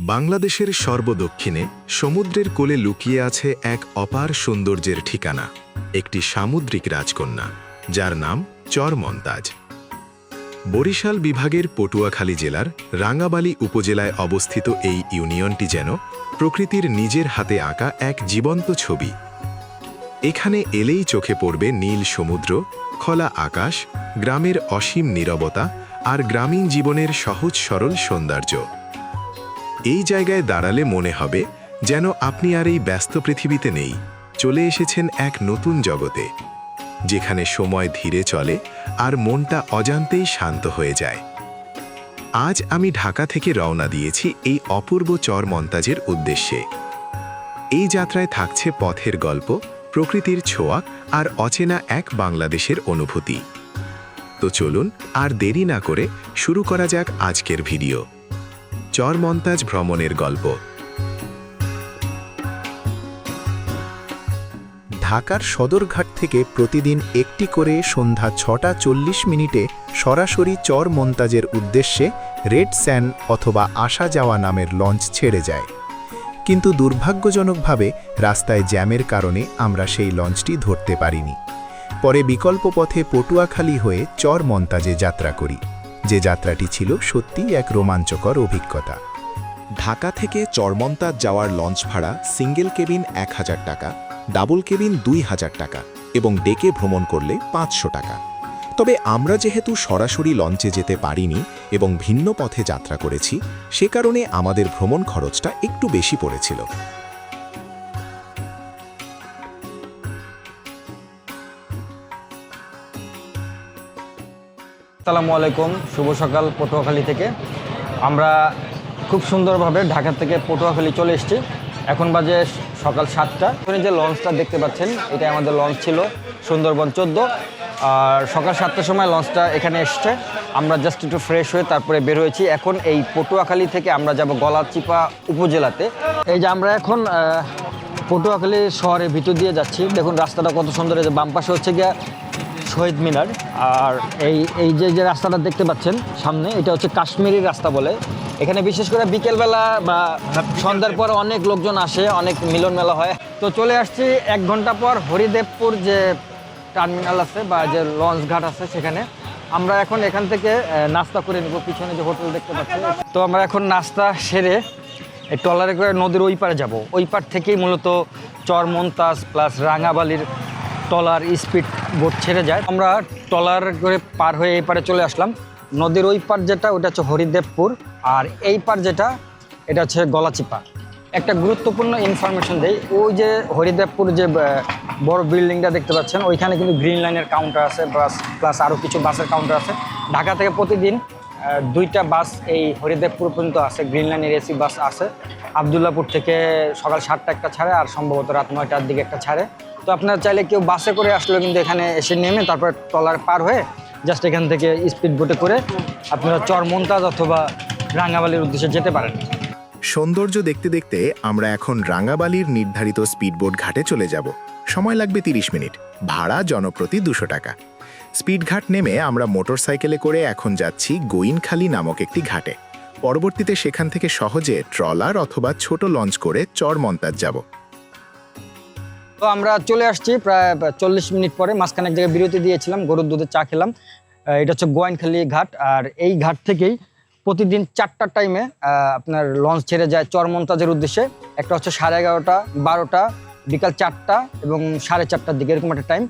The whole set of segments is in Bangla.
বাংলাদেশের সর্বদক্ষিণে সমুদ্রের কোলে লুকিয়ে আছে এক অপার সৌন্দর্যের ঠিকানা, একটি সামুদ্রিক রাজকন্যা, যার নাম চরমন্তাজ। বরিশাল বিভাগের পটুয়াখালী জেলার রাঙ্গাবালী উপজেলায় অবস্থিত এই ইউনিয়নটি যেন প্রকৃতির নিজের হাতে আঁকা এক জীবন্ত ছবি। এখানে এলেই চোখে পড়বে নীল সমুদ্র, খোলা আকাশ, গ্রামের অসীম নীরবতা আর গ্রামীণ জীবনের সহজ সরল সৌন্দর্য। এই জায়গায় দাঁড়ালে মনে হবে যেন আপনি আর এই ব্যস্ত পৃথিবীতে নেই। চলে এসেছেন এক নতুন জগতে, যেখানে সময় ধীরে চলে আর মনটা অজান্তেই শান্ত হয়ে যায়। আজ আমি ঢাকা থেকে রওনা দিয়েছি এই অপূর্ব চর মন্তাজের উদ্দেশ্যে। এই যাত্রায় থাকছে পথের গল্প, প্রকৃতির ছোঁয়া আর অচেনা এক বাংলাদেশের অনুভূতি। তো চলুন আর দেরি না করে শুরু করা যাক আজকের ভিডিও। চর মন্তাজ ভ্রমণের গল্প। ঢাকার সদরঘাট থেকে প্রতিদিন একটি করে সন্ধ্যা ছটা চল্লিশ মিনিটে সরাসরি চর মন্তাজের উদ্দেশ্যে রেড স্যান অথবা আসা যাওয়া নামের লঞ্চ ছেড়ে যায়। কিন্তু দুর্ভাগ্যজনকভাবে রাস্তায় জ্যামের কারণে আমরা সেই লঞ্চটি ধরতে পারিনি। পরে বিকল্প পথে পটুয়াখালী হয়ে চর মন্তাজে যাত্রা করি। যে যাত্রাটি ছিল সত্যিই এক রোমাঞ্চকর অভিজ্ঞতা। ঢাকা থেকে চরমন্তাজ যাওয়ার লঞ্চ ভাড়া সিঙ্গেল কেবিন এক হাজার টাকা, ডাবল কেবিন দুই হাজার টাকা এবং ডেকে ভ্রমণ করলে পাঁচশো টাকা। তবে আমরা যেহেতু সরাসরি লঞ্চে যেতে পারিনি এবং ভিন্ন পথে যাত্রা করেছি, সে কারণে আমাদের ভ্রমণ খরচটা একটু বেশি পড়েছিল। আসসালামু আলাইকুম। শুভ সকাল পটুয়াখালী থেকে। আমরা খুব সুন্দরভাবে ঢাকা থেকে পটুয়াখালী চলে এসেছি। এখন বাজে সকাল সাতটা। এখানে যে লঞ্চটা দেখতে পাচ্ছেন এটা আমাদের লঞ্চ ছিল সুন্দরবন চোদ্দ। আর সকাল সাতটার সময় লঞ্চটা এখানে এসছে। আমরা জাস্ট একটু ফ্রেশ হয়ে তারপরে বের হয়েছি। এখন এই পটুয়াখালী থেকে আমরা যাব গলাচিপা উপজেলাতে। এই যে আমরা এখন পটুয়াখালী শহরের ভিতর দিয়ে যাচ্ছি। দেখুন, রাস্তাটা কত সুন্দর। এই যে বাম পাশে হচ্ছে গিয়া শহীদ মিনার। আর এই এই যে যে রাস্তাটা দেখতে পাচ্ছেন সামনে, এটা হচ্ছে কাশ্মীরি রাস্তা বলে। এখানে বিশেষ করে বিকেলবেলা বা সন্ধ্যার পর অনেক লোকজন আসে, অনেক মিলন মেলা হয়। তো চলে আসছি এক ঘণ্টা পর হরিদেবপুর যে টার্মিনাল আছে বা যে লঞ্চ ঘাট আছে সেখানে। আমরা এখন এখান থেকে নাস্তা করে নেব, পিছনে যে হোটেল দেখতে পাচ্ছি তো আমরা এখন নাস্তা সেরে এই ট্রলারে করে নদীর ওই পারে যাব। ওই পার থেকেই মূলত চর মন্তাজ প্লাস রাঙাবালির ট্রলার স্পিড বোট ছেড়ে যায়। আমরা ট্রলার করে পার হয়ে এই পারে চলে আসলাম। নদীর ওই পার যেটা, ওটা হচ্ছে হরিদেবপুর। আর এই পার যেটা, এটা হচ্ছে গলাচিপা। একটা গুরুত্বপূর্ণ ইনফরমেশন দেই, ওই যে হরিদেবপুর যে বড় বিল্ডিংটা দেখতে পাচ্ছেন, ওইখানে কিন্তু গ্রিন লাইনের কাউন্টার আছে বাস প্লাস আরও কিছু বাসের কাউন্টার আছে। ঢাকা থেকে প্রতিদিন দুইটা বাস এই হরিদেবপুর পর্যন্ত আছে গ্রিন লাইনের এসি বাস আছে। আবদুল্লাপুর থেকে সকাল সাতটা একটা ছাড়ে, আর সম্ভবত রাত নয়টার দিকে একটা ছাড়ে। তো আপনারা চাইলে কেউ বাসে করে আসলেও কিন্তু এখানে এসে নেমে তারপর ট্রলার পার হয়ে জাস্ট এখান থেকে স্পিড বোটে করে আপনারা চরমন্তাজ অথবা রাঙ্গাবালির উদ্দেশ্যে যেতে পারেন। সৌন্দর্য দেখতে দেখতে আমরা এখন রাঙ্গাবালির নির্ধারিত স্পিডবোট ঘাটে চলে যাব। সময় লাগবে 30 মিনিট। ভাড়া জনপ্রতি দুশো টাকা। স্পিড ঘাট নেমে আমরা মোটরসাইকেলে করে এখন যাচ্ছি গোইনখালি নামক একটি ঘাটে। পরবর্তীতে সেখান থেকে সহজে ট্রলার অথবা ছোট লঞ্চ করে চর মন্তাজ যাব। তো আমরা চলে আসছি প্রায় চল্লিশ মিনিট পরে, মাঝখানে এক জায়গায় বিরতি দিয়েছিলাম, গরুর দুধের চা খেলাম। এটা হচ্ছে গোয়াইনখালি ঘাট, আর এই ঘাট থেকেই প্রতিদিন চারটার টাইমে আপনার লঞ্চ ছেড়ে যায় চরমন্তাজের উদ্দেশ্যে। একটা হচ্ছে সাড়ে এগারোটা, বারোটা বিকাল চারটা এবং সাড়ে চারটার দিকে এরকম একটা টাইম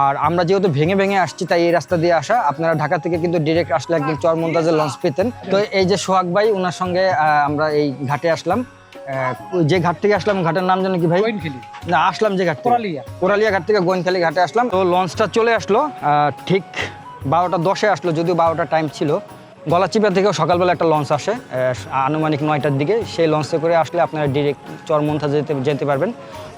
আর আমরা যেহেতু ভেঙে ভেঙে আসছি তাই এই রাস্তা দিয়ে আসা। আপনারা ঢাকা থেকে কিন্তু ডিরেক্ট আসলে একদিন চরমন্তাজের লঞ্চ পেতেন। তো এই যে সোহাগ ভাই ওনার সঙ্গে আমরা এই ঘাটে আসলাম। যে ঘাট থেকে আসলাম ঘাটের নাম জানো কি ভাই? না আসলাম যে ঘাট কোরালিয়া। ঘাট থেকে গোয়েনখালি ঘাটে আসলাম। তো লঞ্চটা চলে আসলো ঠিক বারোটা দশে আসলো যদিও বারোটা টাইম ছিল। গলাচিপা থেকেও সকালবেলা একটা লঞ্চ আসে আনুমানিক নয়টার দিকে। সেই লঞ্চে করে আসলে আপনারা ডিরেক্ট চরমন্তাজ যেতে যেতে পারবেন।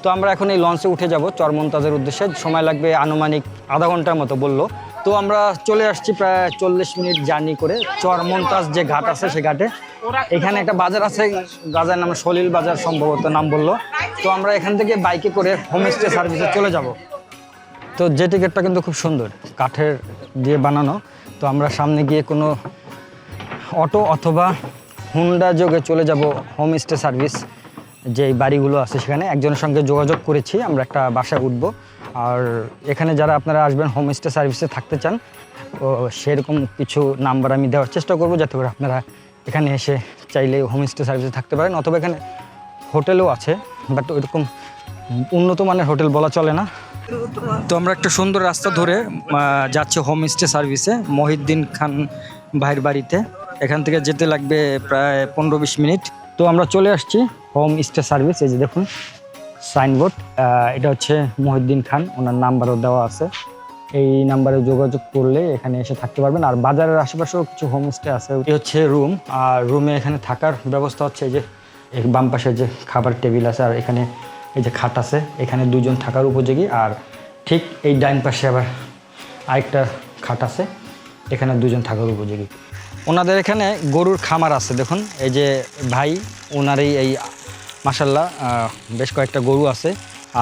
তো আমরা এখন এই লঞ্চে উঠে যাব চরমন্তাজের উদ্দেশ্যে। সময় লাগবে আনুমানিক আধা ঘণ্টার মতো বলল। তো আমরা চলে আসছি প্রায় চল্লিশ মিনিট জার্নি করে চরমন্তাজ যে ঘাট আছে সে ঘাটে। এখানে একটা বাজার আছে বাজার নাম সলিল বাজার সম্ভবত নাম বলল। তো আমরা এখান থেকে বাইকে করে হোমস্টে সার্ভিসে চলে যাব। তো যে টিকিটটা কিন্তু খুব সুন্দর, কাঠের দিয়ে বানানো। তো আমরা সামনে গিয়ে কোনো অটো অথবা হুন্ডা যোগে চলে যাব হোমস্টে সার্ভিস যে বাড়িগুলো আছে সেখানে। একজনের সঙ্গে যোগাযোগ করেছি, আমরা একটা বাসায় উঠবো। আর এখানে যারা আপনারা আসবেন হোমস্টে সার্ভিসে থাকতে চান তো সেরকম কিছু নাম্বার আমি দেওয়ার চেষ্টা করব যাতে করে আপনারা এখানে এসে চাইলে হোমস্টে সার্ভিসে থাকতে পারেন। অথবা এখানে হোটেলও আছে বাট ওইরকম উন্নত মানের হোটেল বলা চলে না। তো আমরা একটা সুন্দর রাস্তা ধরে যাচ্ছি হোমস্টে সার্ভিসে মহিউদ্দিন খান ভাইয়ের বাড়িতে। এখান থেকে যেতে লাগবে প্রায় পনেরো বিশ মিনিট। তো আমরা চলে আসছি হোম স্টে সার্ভিস এই যে দেখুন সাইনবোর্ড এটা হচ্ছে মহিউদ্দিন খান, ওনার নাম্বারও দেওয়া আছে। এই নাম্বারে যোগাযোগ করলে এখানে এসে থাকতে পারবেন। আর বাজারের আশেপাশেও কিছু হোমস্টে আছে। ওটি হচ্ছে রুম আর রুমে এখানে থাকার ব্যবস্থা হচ্ছে এই যে বাম পাশে যে খাবার টেবিল আছে, আর এখানে এই যে খাট আছে, এখানে দুজন থাকার উপযোগী। আর ঠিক এই ডাইন পাশে আবার আরেকটা খাট আছে, এখানে দুজন থাকার উপযোগী। ওনাদের এখানে গরুর খামার আছে, দেখুন। এই যে ভাই ওনারই এই মাসাল্লাহ বেশ কয়েকটা গরু আছে।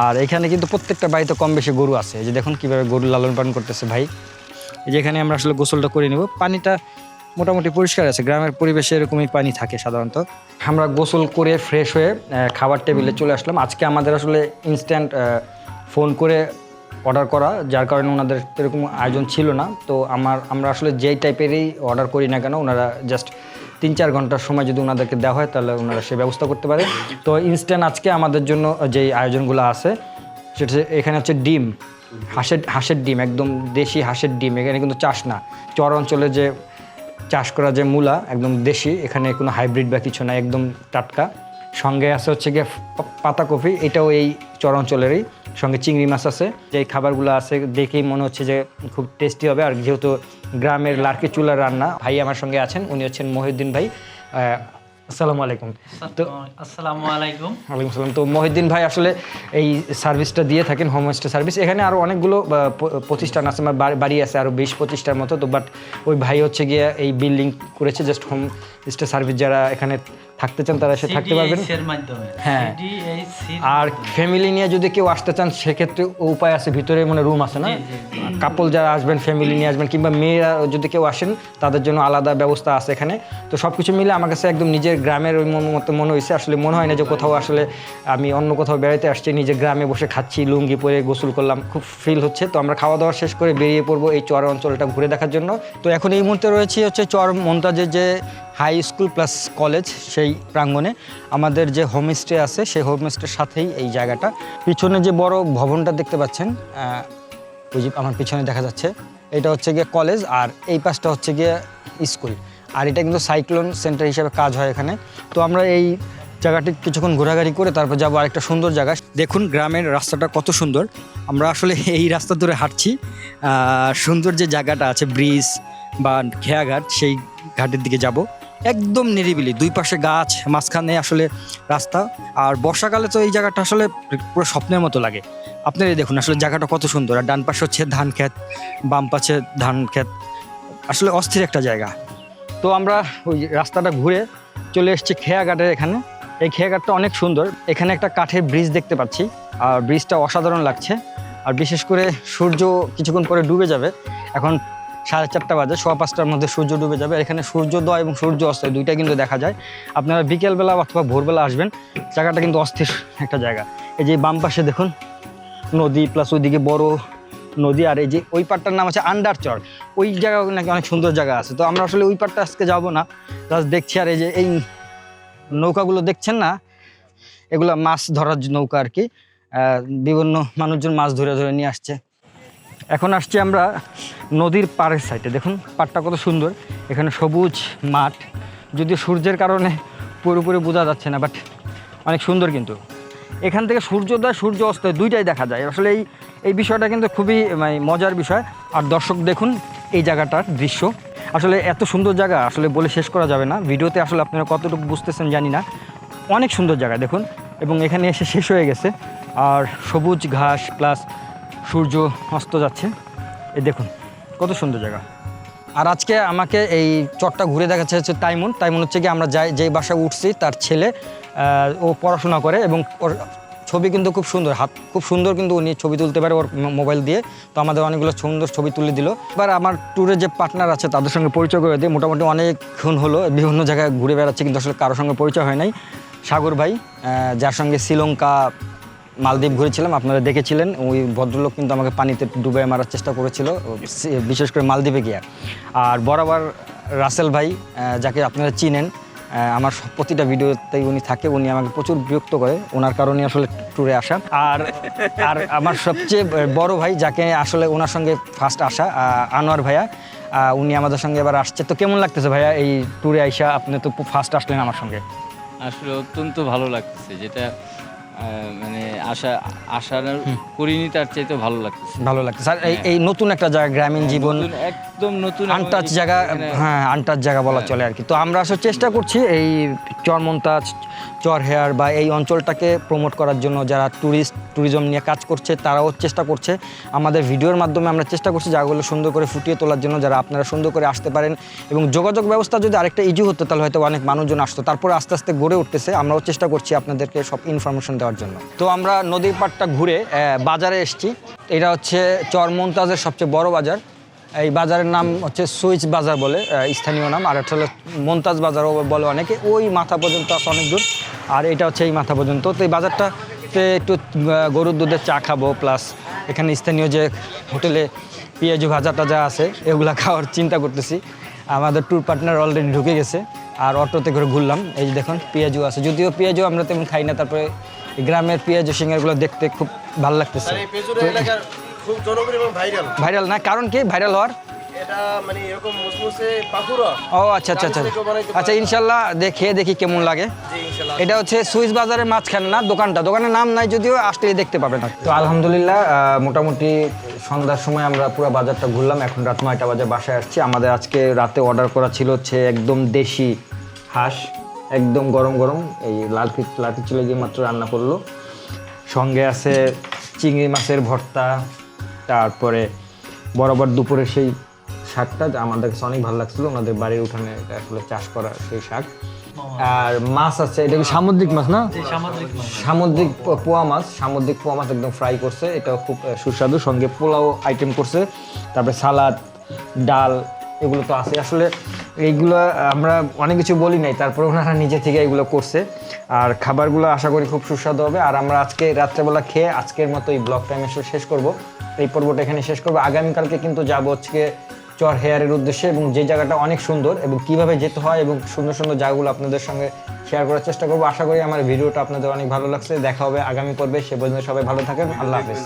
আর এখানে কিন্তু প্রত্যেকটা বাড়িতে কম বেশি গরু আছে। এই যে দেখুন কীভাবে গরু লালন পালন করতেছে ভাই। এই যে এখানে আমরা আসলে গোসলটা করে নেব। পানিটা মোটামুটি পরিষ্কার আছে। গ্রামের পরিবেশে এরকমই পানি থাকে সাধারণত। আমরা গোসল করে ফ্রেশ হয়ে খাবার টেবিলে চলে আসলাম। আজকে আমাদের আসলে ইনস্ট্যান্ট ফোন করে অর্ডার করা, যার কারণে ওনাদের এরকম আয়োজন ছিল না। তো আমার, আমরা আসলে যেই টাইপেরই অর্ডার করি না কেন, ওনারা জাস্ট তিন চার ঘণ্টার সময় যদি ওনাদেরকে দেওয়া হয়, তাহলে ওনারা সে ব্যবস্থা করতে পারে। তো ইনস্ট্যান্ট আজকে আমাদের জন্য যেই আয়োজনগুলো আছে, সেটা এখানে হচ্ছে ডিম, হাঁসের হাঁসের ডিম, একদম দেশি হাঁসের ডিম, এখানে কিন্তু চাষ না। চর অঞ্চলে যে চাষ করা যে মূলা, একদম দেশি, এখানে কোনো হাইব্রিড বা কিছু না একদম টাটকা। সঙ্গে আছে হচ্ছে গিয়ে পাতাকপি, এটাও এই চর অঞ্চলেরই। সঙ্গে চিংড়ি মাছ আছে। যে খাবারগুলো আছে দেখেই মনে হচ্ছে যে খুব টেস্টি হবে। আর যেহেতু গ্রামের লার্কি চুলার রান্না, ভাই আমার সঙ্গে আছেন, উনি হচ্ছেন মহিউদ্দিন ভাই। আসসালামু আলাইকুম। তো আসসালামু আলাইকুম। ওয়ালাইকুম আসসালাম। তো মহিউদ্দিন ভাই আসলে এই সার্ভিসটা দিয়ে থাকেন হোম স্টে সার্ভিস। এখানে আরও অনেকগুলো প্রতিষ্ঠান আছে আমার বাড়ি- আছে আরও বিশ পঁচিশটার মতো। তো বাট ওই ভাই হচ্ছে গিয়ে এই বিল্ডিং করেছে জাস্ট হোম স্টে সার্ভিস। যারা এখানে থাকতে চান তারা এসে থাকতে পারবেন। হ্যাঁ। আর ফ্যামিলি নিয়ে যদি কেউ আসতে চান সেক্ষেত্রে উপায় আছে ভিতরে মানে রুম আছে না? কাপল যারা আসবেন ফ্যামিলি নিয়ে আসবেন কিংবা মেয়েরা যদি কেউ আসেন তাদের জন্য আলাদা ব্যবস্থা আছে এখানে। তো সব কিছু মিলে আমার কাছে একদম নিজের গ্রামের ওই মন মতো মনে হয়েছে আসলে মনে হয় না যে কোথাও আসলে আমি অন্য কোথাও বেড়াতে আসছি নিজের গ্রামে বসে খাচ্ছি, লুঙ্গি পরে গোসল করলাম, খুব ফিল হচ্ছে। তো আমরা খাওয়া দাওয়া শেষ করে বেরিয়ে পড়ব এই চর অঞ্চলটা ঘুরে দেখার জন্য। তো এখন এই মুহূর্তে রয়েছে হচ্ছে চর মন্তাজের যে হাই স্কুল প্লাস কলেজ সেই প্রাঙ্গণে। আমাদের যে হোমস্টে আছে, সেই হোমস্টের সাথেই এই জায়গাটা। পিছনে যে বড় ভবনটা দেখতে পাচ্ছেন ওই যে আমার পিছনে দেখা যাচ্ছে, এটা হচ্ছে গিয়ে কলেজ আর এই পাশটা হচ্ছে গিয়ে স্কুল আর এটা কিন্তু সাইক্লোন সেন্টার হিসাবে কাজ হয় এখানে। তো আমরা এই জায়গাটি কিছুক্ষণ ঘোরাঘুরি করে তারপর যাব আরেকটা সুন্দর জায়গা দেখুন, গ্রামের রাস্তাটা কত সুন্দর। আমরা আসলে এই রাস্তা ধরে হাঁটছি। সুন্দর যে জায়গাটা আছে, ব্রিজ বা খেয়াঘাট সেই ঘাটের দিকে যাব। একদম নিরিবিলি, দুই পাশে গাছ, মাঝখানে আসলে রাস্তা। আর বর্ষাকালে তো এই জায়গাটা আসলে পুরো স্বপ্নের মতো লাগে। আপনারাই দেখুন আসলে জায়গাটা কত সুন্দর। আর ডান পাশে হচ্ছে ধান ক্ষেত, বাম পাশে ধান ক্ষেত। আসলে অস্থির একটা জায়গা। তো আমরা ওই রাস্তাটা ঘুরে চলে এসেছি খেয়াঘাটের এখানে। এই খেয়াঘাটটা অনেক সুন্দর। এখানে একটা কাঠের ব্রিজ দেখতে পাচ্ছি। আর ব্রিজটা অসাধারণ লাগছে। আর বিশেষ করে সূর্য কিছুক্ষণ পরে ডুবে যাবে। এখন সাড়ে চারটা বাজে, সোয়া পাঁচটার মধ্যে সূর্য ডুবে যাবে। এখানে সূর্যোদয় এবং সূর্য অস্ত দুইটা কিন্তু দেখা যায়। আপনারা বিকেলবেলা অথবা ভোরবেলা আসবেন। জায়গাটা কিন্তু অস্থির একটা জায়গা। এই যে বাম পাশে দেখুন, নদী প্লাস ওইদিকে বড় নদী আর এই যে ওই পাটটার নাম আছে আন্ডারচর ওই জায়গা নাকি অনেক সুন্দর জায়গা আছে। তো আমরা আসলে ওই পাটটা আজকে যাব না। জাস্ট দেখছি আর এই যে এই নৌকাগুলো দেখছেন না? এগুলো মাছ ধরার নৌকা আর কি। বিভিন্ন মানুষজন মাছ ধরে ধরে নিয়ে আসছে। এখন আসছি আমরা নদীর পাড়ের সাইডে দেখুন, পাড়টা কত সুন্দর। এখানে সবুজ মাঠ। যদিও সূর্যের কারণে পুরোপুরি বোঝা যাচ্ছে না বাট অনেক সুন্দর কিন্তু। এখান থেকে সূর্যোদয় সূর্য অস্ত দুইটাই দেখা যায়। আসলে এই এই বিষয়টা কিন্তু খুবই মানে মজার বিষয়। আর দর্শক দেখুন, এই জায়গাটার দৃশ্য। আসলে এত সুন্দর জায়গা, আসলে বলে শেষ করা যাবে না। ভিডিওতে আসলে আপনারা কতটুকু বুঝতেছেন জানি না। অনেক সুন্দর জায়গা, দেখুন। এবং এখানে এসে শেষ হয়ে গেছে। আর সবুজ ঘাস, প্লাস সূর্য অস্ত যাচ্ছে। এই দেখুন, কত সুন্দর জায়গা। আর আজকে আমাকে এই চটটা ঘুরে দেখাচ্ছে হচ্ছে তাইমুন। তাইমুন হচ্ছে কি আমরা যাই, যেই বাসায় উঠছি, তার ছেলে ও পড়াশোনা করে এবং ছবি কিন্তু খুব সুন্দর, হাত খুব সুন্দর কিন্তু উনি ছবি তুলতে পারে ওর মোবাইল দিয়ে। তো আমাদের অনেকগুলো সুন্দর ছবি তুলে দিল। এবার আমার ট্যুরে যে পার্টনার আছে, তাদের সঙ্গে পরিচয় করে দিই। মোটামুটি অনেকক্ষণ হলো, বিভিন্ন জায়গায় ঘুরে বেড়াচ্ছে কিন্তু আসলে কারোর সঙ্গে পরিচয় হয় নাই। সাগর ভাই যার সঙ্গে শ্রীলঙ্কা মালদ্বীপ ঘুরেছিলাম, আপনারা দেখেছিলেন, ওই ভদ্রলোক কিন্তু আমাকে পানিতে ডুবে মারার চেষ্টা করেছিল বিশেষ করে মালদ্বীপে গিয়ে। আর বরাবর রাসেল ভাই যাকে আপনারা চিনেন আমার প্রতিটা ভিডিওতেই উনি থাকে, উনি আমাকে প্রচুর বিরক্ত করে, ওনার কারণে আসলে ট্যুরে আসা। আর আর আমার সবচেয়ে বড় ভাই, যাকে আসলে ওনার সঙ্গে ফার্স্ট আসা আনোয়ার ভাইয়া উনি আমাদের সঙ্গে এবার আসছে। তো কেমন লাগতেছে ভাইয়া এই ট্যুরে আইসা? আপনি তো ফার্স্ট আসলেন আমার সঙ্গে। আসলে অত্যন্ত ভালো লাগতেছে, যেটা মানে আশা আশা করিনি তার চাইতে ভালো লাগছে ভালো লাগছে স্যার এই নতুন একটা জায়গা গ্রামীণ জীবন নতুন, একদম নতুন আনটাচ জায়গা হ্যাঁ আনটাচ জায়গা বলা চলে আর কি। তো আমরা আসলে চেষ্টা করছি এই চরমন্তাজ চর হেয়ার বা এই অঞ্চলটাকে প্রমোট করার জন্য। যারা ট্যুরিস্ট ট্যুরিজম নিয়ে কাজ করছে তারাও চেষ্টা করছে। আমাদের ভিডিওর মাধ্যমে আমরা চেষ্টা করছি জায়গাগুলো সুন্দর করে ফুটিয়ে তোলার জন্য যারা আপনারা সুন্দর করে আসতে পারেন। এবং যোগাযোগ ব্যবস্থা যদি আরেকটা ইজি হতো তাহলে হয়তো অনেক মানুষজন আসতো। তারপরে আস্তে আস্তে গড়ে উঠতেছে। আমরাও চেষ্টা করছি আপনাদেরকে সব ইনফরমেশন দেওয়ার জন্য। তো আমরা নদীর পাড়টা ঘুরে বাজারে এসেছি। এটা হচ্ছে চরমন্তাজের সবচেয়ে বড় বাজার। এই বাজারের নাম হচ্ছে সুইচ বাজার বলে স্থানীয় নাম। আর একটা হলো মন্তাজ বাজারও বলে অনেকে। ওই মাথা পর্যন্ত আছে অনেক দূর। আর এটা হচ্ছে এই মাথা পর্যন্ত। তো এই বাজারটাতে একটু গরুর দুধের চা খাব প্লাস এখানে স্থানীয় যে হোটেলে পেঁয়াজু ভাজা টাজা আছে, এগুলা খাওয়ার চিন্তা করতেছি। আমাদের ট্যুর পার্টনার অলরেডি ঢুকে গেছে। আর অটোতে করে ঘুরলাম। এই যে দেখুন, পেঁয়াজু আছে। যদিও পেঁয়াজু আমরা তেমন খাই না, তারপরে গ্রামের পেঁয়াজু সিঙ্গারগুলো দেখতে খুব ভালো লাগতেছে। খুব জনপ্রিয় এবং ভাইরাল ভাইরাল না? কারণ কি? ভাইরাল হওয়ার? এটা মানে এরকম মুসমুসে পাকুড়া। ও আচ্ছা আচ্ছা আচ্ছা। আচ্ছা ইনশাল্লাহ দেখে দেখি কেমন লাগে। এটা হচ্ছে সুইস বাজারের মাঝখানে না দোকানটা। দোকানের নাম নাই যদিও আসলে দেখতে পাবেন। তো আলহামদুলিল্লাহ মোটামুটি সন্ধ্যার সময় আমরা পুরো বাজারটা ঘুরলাম। এখন রাত নয়টা বাজে বাসায় আসছি। আমাদের আজকে রাতে অর্ডার করা ছিল হচ্ছে একদম দেশি হাঁস। একদম গরম গরম। এই লালফি লাঠি চলে গিয়ে মাত্র রান্না করল। সঙ্গে আছে চিংড়ি মাছের ভর্তা তারপরে বরাবর দুপুরে সেই শাকটা আমাদের কাছে অনেক ভালো লাগছিল। ওনাদের বাড়ির উঠানে এটা আসলে চাষ করা সেই শাক। আর মাছ আছে এটা কি সামুদ্রিক মাছ না। সামুদ্রিক পোয়া মাছ সামুদ্রিক পোয়া মাছ একদম ফ্রাই করছে। এটাও খুব সুস্বাদু সঙ্গে পোলাও আইটেম করছে। তারপরে সালাদ ডাল এগুলো তো আছে। আসলে এইগুলো আমরা অনেক কিছু বলি নাই তারপরে ওনারা নিজে থেকে এগুলো করছে। আর খাবারগুলো আশা করি খুব সুস্বাদু হবে। আর আমরা আজকে রাত্রেবেলা খেয়ে আজকের মতো এই ব্লগ টাইম এসে শেষ করব। এই পর্বটা এখানে শেষ করব। আগামীকালকে কিন্তু যাব হচ্ছে চর হেয়ারের উদ্দেশ্যে এবং যে জায়গাটা অনেক সুন্দর এবং কীভাবে যেতে হয় এবং সুন্দর সুন্দর জায়গাগুলো আপনাদের সঙ্গে শেয়ার করার চেষ্টা করব। আশা করি আমার ভিডিওটা আপনাদের অনেক ভালো লাগছে। দেখা হবে আগামী পর্বে। সে পর্যন্ত সবাই ভালো থাকেন। আল্লাহ হাফিজ।